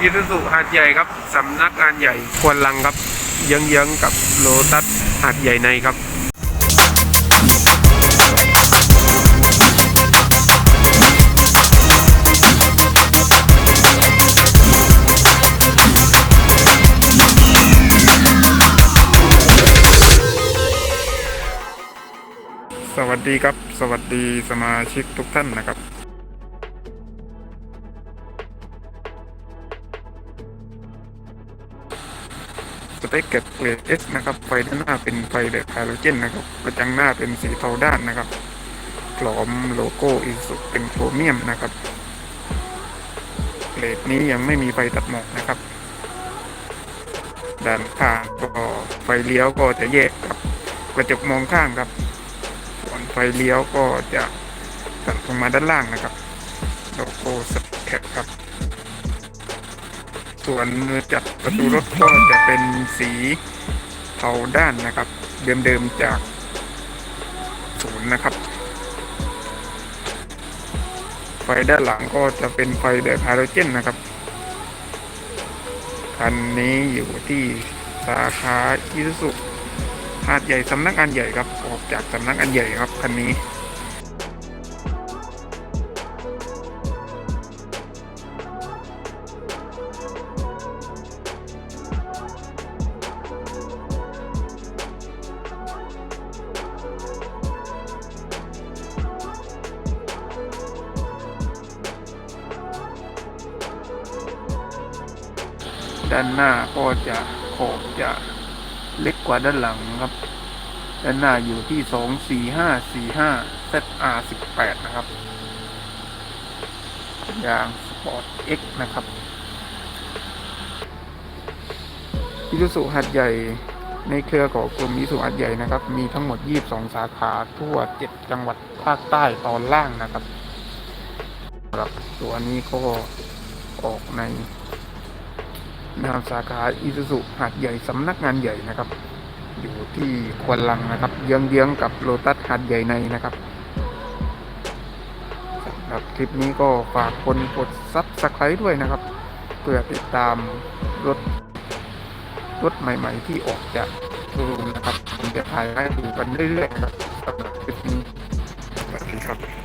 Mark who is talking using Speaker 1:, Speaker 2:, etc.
Speaker 1: อิสุสุหาดใหญ่ครับสำนักงานใหญ่ควนลังครับเยื้องๆกับโลตัสหาดใหญ่ในครับ
Speaker 2: สวัสดีครับ สวัสดีสมาชิกทุกท่านนะครับ สเปคเก็ตเกรด S นะครับ ไฟด้านหน้าเป็นไฟแบบไฮโดรเจนนะครับ กระจังหน้าเป็นสีเทาด้านนะครับกลอมโลโก้อีสุเป็นโครเมียมนะครับเกรดนี้ยังไม่มีไฟตัดหมอกนะครับ ด้านข้างก็ไฟเลี้ยวก็จะแยกกับกระจกมองข้างครับส่วนไฟเลี้ยวก็จะตัดลงมาด้านล่างนะครับ โลโก้สแคปครับ ส่วนมือจับประตูรถก็จะเป็นสีเทาด้านนะครับ เดิมๆจากศูนย์นะครับ ไฟด้านหลังก็จะเป็นไฟแบบไฮโดรเจนนะครับคันนี้อยู่ที่สาขาอิซุสุหาดใหญ่สำนักงานใหญ่ครับ ออกจากสำนักงานใหญ่ครับคันนี้ ด้านหน้าก็จะขอบจะเล็กกว่าด้านหลังครับ ด้านหน้าอยู่ที่สองสี่ห้าสี่ห้า ZR สิบแปดนะครับยาง Sport X นะครับอิสุสุหัดใหญ่ในเครือของกลุ่มอิสุหัดใหญ่นะครับ มีทั้งหมด 22 สาขาทั่ว 7 จังหวัดภาคใต้ตอนล่างนะครับครับตัวนี้ก็ออกใน นามสาขาอิซุสุหาดใหญ่สำนักงานใหญ่นะครับ อยู่ที่ควนลังนะครับเยื้องๆกับโลตัสหาดใหญ่ในนะครับสำหรับคลิปนี้ก็ฝากคนกดซับสไครต์ด้วยนะครับ เพื่อติดตามรถรถใหม่ ๆ ที่ออกจากรูมนะครับผมจะถ่ายให้ดูกันเรื่อยๆนะครับสำหรับคลิปนี้สวัสดีครับ